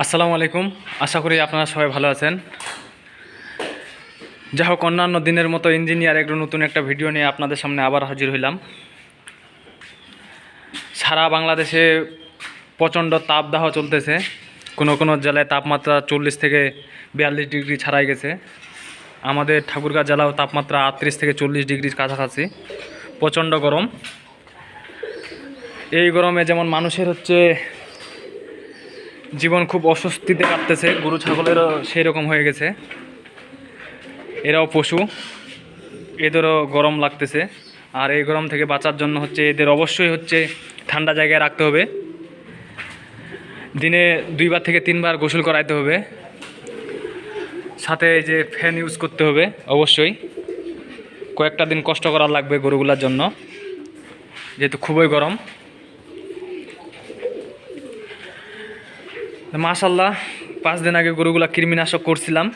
আসসালামু আলাইকুম। আশা করি আপনারা সবাই ভালো আছেন। যাই হোক, অন্যান্য দিনের মতো ইঞ্জিনিয়ার একটু নতুন একটা ভিডিও নিয়ে আপনাদের সামনে আবার হাজির হইলাম। সারা বাংলাদেশে প্রচণ্ড তাপদাহ চলতেছে। কোনো কোনো জেলায় তাপমাত্রা চল্লিশ থেকে বিয়াল্লিশ ডিগ্রি ছাড়াই গেছে। আমাদের ঠাকুরগাঁ জেলাও তাপমাত্রা আটত্রিশ থেকে চল্লিশ ডিগ্রির কাছাকাছি। প্রচণ্ড গরম। এই গরমে যেমন মানুষের হচ্ছে জীবন খুব অস্বস্তিতে কাটতেছে, গরু, ছাগলেরও সেই রকম হয়ে গেছে। এরাও পশু, এদেরও গরম লাগতেছে। আর এই গরম থেকে বাঁচার জন্য হচ্ছে এদের অবশ্যই হচ্ছে ঠান্ডা জায়গায় রাখতে হবে। দিনে দুইবার থেকে তিনবার গোসল করাইতে হবে। সাথে এই যে ফ্যান ইউজ করতে হবে, অবশ্যই। কয়েকটা দিন কষ্ট করা লাগবে গরুগুলার জন্য, যেহেতু খুবই গরম। মাশাল্লাহ পাঁচ দিন আগে গরুগুলা কৃমিনাশক করছিলাম।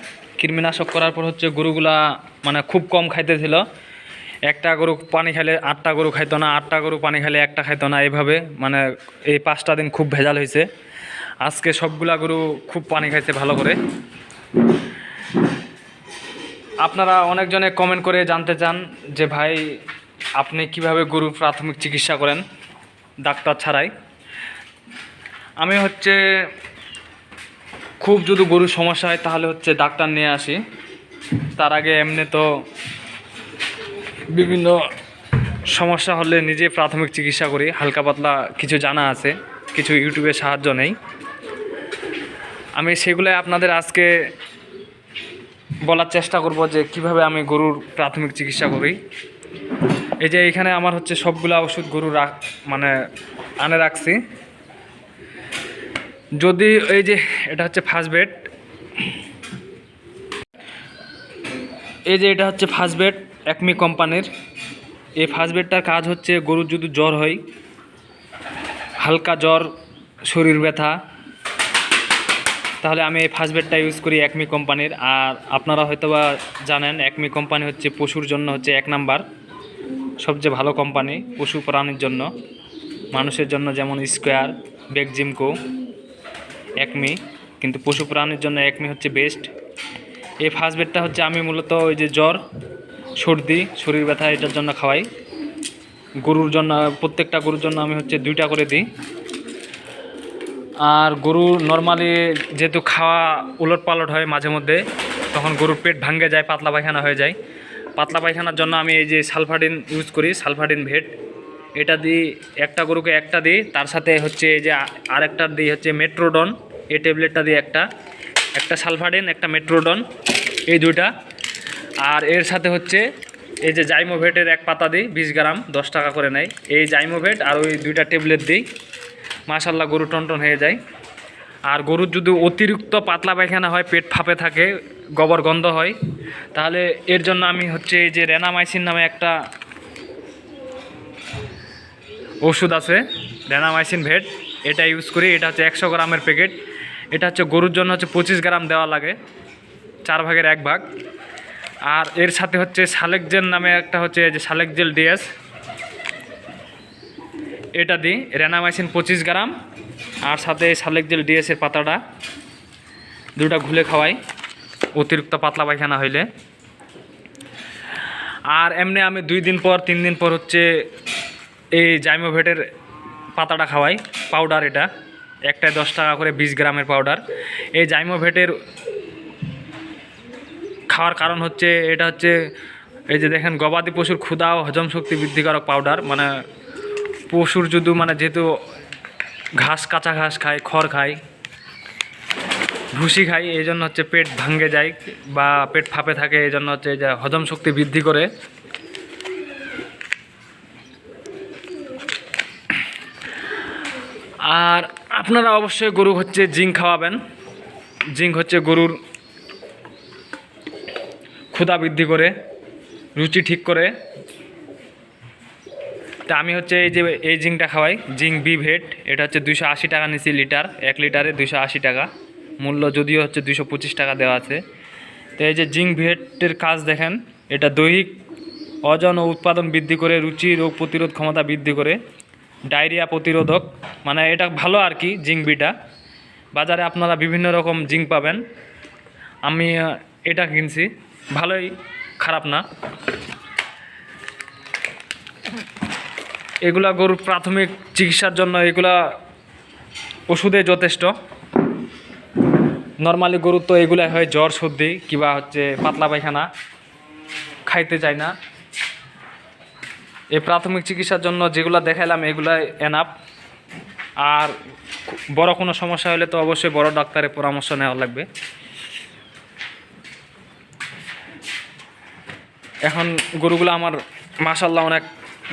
কৃমিনাশক করার পর হচ্ছে গরুগুলা মানে খুব কম খাইতেছিল। একটা গরু পানি খাইলে আটটা গরু খাইতো না, আটটা গরু পানি খাইলে একটা খাইতো না এইভাবে মানে এই পাঁচটা দিন খুব ভেজাল হয়েছে। আজকে সবগুলা গরু খুব পানি খাইছে ভালো করে। আপনারা অনেকজনে কমেন্ট করে জানতে চান যে ভাই, আপনি কীভাবে গরুর প্রাথমিক চিকিৎসা করেন? ডাক্তার ছাড়াই। আমি হচ্ছে খুব যদি গরুর সমস্যা হয়, তাহলে হচ্ছে ডাক্তার নিয়ে আসি। তার আগে এমনি তো বিভিন্ন সমস্যা হলে নিজে প্রাথমিক চিকিৎসা করি। হালকা পাতলা কিছু জানা আছে, কিছু ইউটিউবের সাহায্য নেই। আমি সেগুলো আপনাদের আজকে বলার চেষ্টা করব যে কীভাবে আমি গরুর প্রাথমিক চিকিৎসা করি। এই যে এখানে আমার হচ্ছে সবগুলো ওষুধ গরু রাখ মানে আনে রাখছি। যদি এই যে এটা হচ্ছে ফার্স্ট বেড এই যে এটা হচ্ছে ফার্স্ট বেড একমি কোম্পানির। এই ফার্স্ট বেডটার কাজ হচ্ছে গরুর যদি জ্বর হয়, হালকা জ্বর, শরীর ব্যথা, তাহলে আমি এই ফার্স্ট বেডটা ইউজ করি একমি কোম্পানির। আর আপনারা হয়তোবা জানেন একমি কোম্পানি হচ্ছে পশুর জন্য হচ্ছে এক নাম্বার, সবচেয়ে ভালো কোম্পানি পশু প্রাণীর জন্য। মানুষের জন্য যেমন স্কোয়ার বেগজিমকো একমি কিন্তু পশু প্রাণীর জন্য একমি হচ্ছে বেস্ট এই ফার্স্ট বেডটা হচ্ছে আমি মূলত ওই যে জ্বর, সর্দি, শরীর ব্যথা এটার জন্য খাওয়াই। গরুর জন্য, প্রত্যেকটা গরুর জন্য আমি হচ্ছে দুইটা করে দিই। আর গরু নর্মালি যেহেতু খাওয়া উলট পালট হয় মাঝে মধ্যে, তখন গরুর পেট ভাঙ্গে যায়, পাতলা পায়খানা হয়ে যায়। পাতলা পায়খানার জন্য আমি এই যে সালফাডিন ইউজ করি, সালফাডিন ভেট। এটা দিই একটা গরুকে একটা দিই, তার সাথে হচ্ছে এই যে আরেকটা দিই হচ্ছে মেট্রোডন। এই ট্যাবলেটটা দিই একটা একটা সালফাডিন, একটা মেট্রোডন, এই দুইটা। আর এর সাথে হচ্ছে এই যে জাইমোভেটের এক পাতা দিই, বিশ গ্রাম, দশ টাকা করে নেয়। এই জাইমোভেট আর ওই দুইটা ট্যাবলেট দিই মাশাল্লাহ গরু টনটন হয়ে যায়। আর গরুর যদি অতিরিক্ত পাতলা পায়খানা হয়, পেট ফাঁপে থাকে, গোবর গন্ধ হয়, তাহলে এর জন্য আমি হচ্ছে এই যে রেনামাইসিন নামে একটা ওষুধ আছে, রেনামাইসিন ভেট। এটা ইউজ করি, এটা হচ্ছে একশো গ্রামের প্যাকেট। এটা হচ্ছে গরুর জন্য হচ্ছে পঁচিশ গ্রাম দেওয়া লাগে, চার ভাগের এক ভাগ। আর এর সাথে হচ্ছে সালেকজেল নামে একটা হচ্ছে যে সালেকজেল ডিএস। এটা দিই, রেনামাইসিন পঁচিশ গ্রাম, আর সাথে সালেকজেল ডিএসের পাতাটা। দুটা ঘুলে খাওয়াই, অতিরিক্ত পাতলা পায়খানা হইলে। আর এমনি আমি দুই দিন পর, তিন দিন পর হচ্ছে এই জাইমোভেটের পাতাটা খাওয়াই, পাউডার এটা। একটায় দশ টাকা করে বিশ গ্রামের পাউডার এই জাইমোভেটের খাওয়ার কারণ হচ্ছে, এটা হচ্ছে, এই যে দেখেন, গবাদি পশুর ক্ষুধা ও হজম শক্তি বৃদ্ধিকারক পাউডার মানে পশুর যদি মানে যেহেতু ঘাস, কাঁচা ঘাস খায়, খড় খায়, ভুসি খাই এই জন্য হচ্ছে পেট ভাঙ্গে যায় বা পেট ফাঁপে থাকে, এই জন্য হচ্ছে যে হজম শক্তি বৃদ্ধি করে। আর আপনারা অবশ্যই গরু হচ্ছে জিঙ্ক খাওয়াবেন। জিঙ্ক হচ্ছে গরুর ক্ষুধা বৃদ্ধি করে, রুচি ঠিক করে। তা আমি হচ্ছে এই যে, এই জিঙ্কটা খাওয়াই। জিঙ্ক বি ভেট, এটা হচ্ছে দুশো আশি টাকা নিছি লিটার, এক লিটারে দুশো আশি টাকা। মূল্য যদিও হচ্ছে দুশো পঁচিশ টাকা দেওয়া আছে। তো এই যে জিঙ্ক ভেটের কাজ দেখেন, এটা দৈহিক ওজন ও উৎপাদন বৃদ্ধি করে, রুচি রোগ প্রতিরোধ ক্ষমতা বৃদ্ধি করে। ডায়রিয়া প্রতিরোধক মানে এটা ভালো আর কি জিঙ্ক বিটা বাজারে আপনারা বিভিন্ন রকম জিঙ্ক পাবেন। আমি এটা কিনছি। ভালোই, খারাপ না। এগুলা গরুর প্রাথমিক চিকিৎসার জন্য এগুলা ওষুধে যথেষ্ট। নর্মালি গরুর তো এগুলাই হয় জ্বর সর্দি, কিংবা হচ্ছে পাতলা পায়খানা। খাইতে চায় না। এই প্রাথমিক চিকিৎসার জন্য যেগুলো দেখাইলাম, এগুলাই এনাপ আর বড় কোনো সমস্যা হলে তো অবশ্যই বড় ডাক্তারের পরামর্শ নেওয়া লাগবে। এখন গরুগুলো আমার মাসাল্লাহ অনেক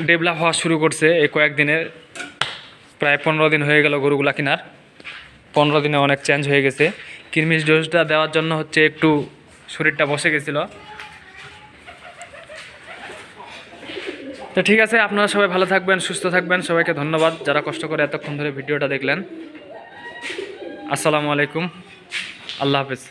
ডেভেলপ হওয়া শুরু করছে এই কয়েকদিনের। প্রায় পনেরো দিন হয়ে গেল গরুগুলা কেনার। পনেরো দিনে অনেক চেঞ্জ হয়ে গেছে। কিরমিশ ডোজটা দেওয়ার জন্য হচ্ছে একটু শরীরটা বসে গেছিল। তো ঠিক আছে, আপনারা সবাই ভালো থাকবেন, সুস্থ থাকবেন। সবাইকে ধন্যবাদ যারা কষ্ট করে এতক্ষণ ধরে ভিডিওটা দেখলেন। আসসালামু আলাইকুম। আল্লাহ হাফেজ।